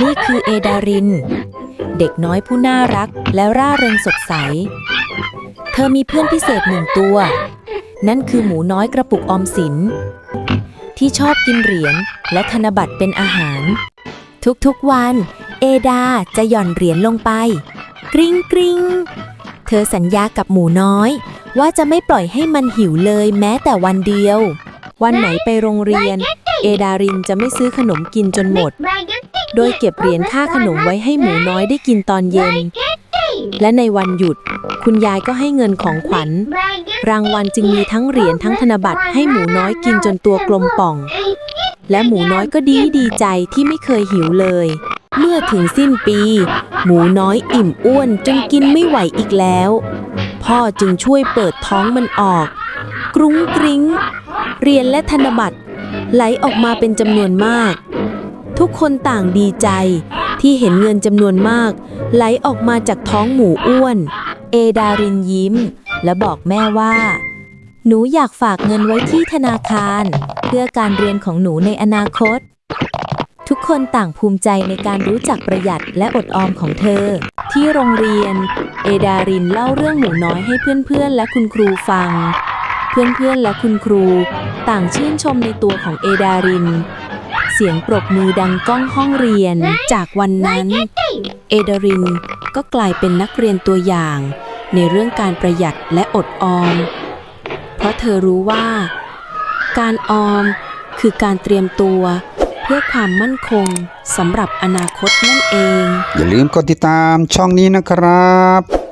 นี่คือเอดาริน เด็กน้อยผู้น่ารักและร่าเริงสดใส เธอมีเพื่อนพิเศษหนึ่งตัว นั่นคือหมูน้อยกระปุกออมสิน ที่ชอบกินเหรียญและธนบัตรเป็นอาหาร ทุกๆวัน เอดาจะหย่อนเหรียญลงไป กริ้งกริ้งเธอสัญญากับหมูน้อย ว่าจะไม่ปล่อยให้มันหิวเลยแม้แต่วันเดียว วันไหนไปโรงเรียน เอดารินจะไม่ซื้อขนมกินจนหมด โดยเก็บเหรียญค่าขนมไว้ให้หมูน้อยได้กินตอนเย็น และในวันหยุด คุณยายก็ให้เงินของขวัญ รางวัลจึงมีทั้งเหรียญทั้งธนบัตรให้หมูน้อยกินจนตัวกลมป่อง และหมูน้อยก็ดีดีใจที่ไม่เคยหิวเลย เมื่อถึงสิ้นปี หมูน้อยอิ่มอ้วนจนกินไม่ไหวอีกแล้ว พ่อจึงช่วยเปิดท้องมันออก กรุ้งกริ้งเหรียญและธนบัตรไหลออกมาเป็นจำนวนมาก ทุกคนต่างดีใจ ที่เห็นเงินจำนวนมาก ไหลออกมาจากท้องหมูอ้วน เอดารินยิ้ม และบอกแม่ว่า หนูอยากฝากเงินไว้ที่ธนาคาร เพื่อการเรียนของหนูในอนาคต ทุกคนต่างภูมิใจในการรู้จักประหยัดและอดออมของเธอ ที่โรงเรียน เอดารินเล่าเรื่องหมูน้อยให้เพื่อนๆและคุณครูฟัง เพื่อนๆและคุณครู ต่างชื่นชมในตัวของเอดาริน เสียงปรบมือดังก้องห้องเรียน จากวันนั้น เอดรินก็กลายเป็นนักเรียนตัวอย่าง ในเรื่องการประหยัดและอดออม เพราะเธอรู้ว่า การออมคือการเตรียมตัว เพื่อความมั่นคงสำหรับอนาคตนั่นเอง อย่าลืมกดติดตามช่องนี้นะครับ